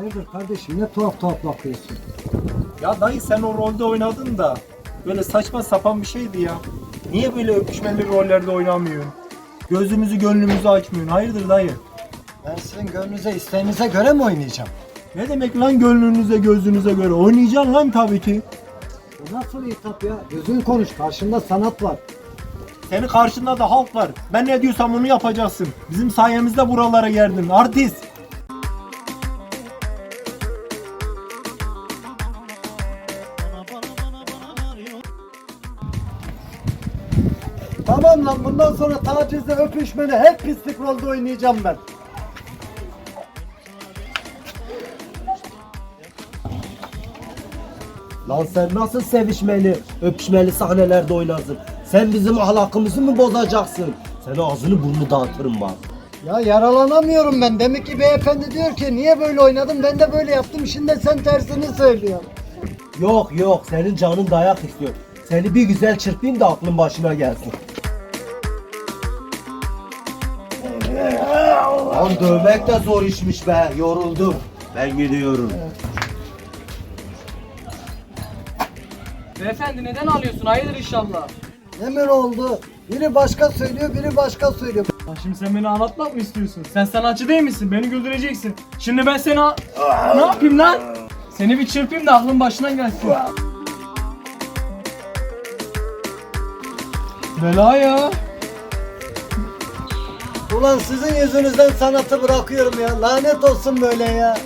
Hayırdır kardeşim ne tuhaf tuhaf bakıyorsun. Ya dayı sen o rolde oynadın da böyle saçma sapan bir şeydi ya. Niye böyle öpüşmeli rollerde oynamıyorsun? Gözümüzü gönlümüzü açmıyorsun. Hayırdır dayı? Ben sizin gönlünüze isteğinize göre mi oynayacağım? Ne demek lan gönlünüze gözünüze göre? Oynayacaksın lan tabii ki. Bu nasıl hitap ya? Düzgün konuş karşında sanat var. Senin karşında da halk var. Ben ne diyorsam onu yapacaksın. Bizim sayemizde buralara geldin. Artist. Tamam lan bundan sonra tacizle öpüşmeli hep pislik rolde oynayacağım ben. Lan sen nasıl sevişmeli, öpüşmeli sahnelerde oynarsın? Sen bizim ahlakımızı mı bozacaksın? Sen ağzını burnunu dağıtırım bak. Ya yaralanamıyorum ben. Demek ki beyefendi diyor ki niye böyle oynadım ben de böyle yaptım. Şimdi sen tersini söylüyorsun. Yok yok senin canın dayak istiyor. Seni bir güzel çırpayım da aklın başına gelsin. Lan dövmek de zor işmiş be. Yoruldum. Ben gidiyorum. Beyefendi neden ağlıyorsun? Hayırdır inşallah. Emir oldu. Biri başka söylüyor, biri başka söylüyor. Ya şimdi sen beni ağlatmak mı istiyorsun? Sen sanatçı değil misin? Beni güldüreceksin. Şimdi ben seni a- ne yapayım lan? Seni bir çırpayım da aklın başına gelsin. Bela ya. Ulan sizin yüzünüzden sanatı bırakıyorum ya. Lanet olsun böyle ya.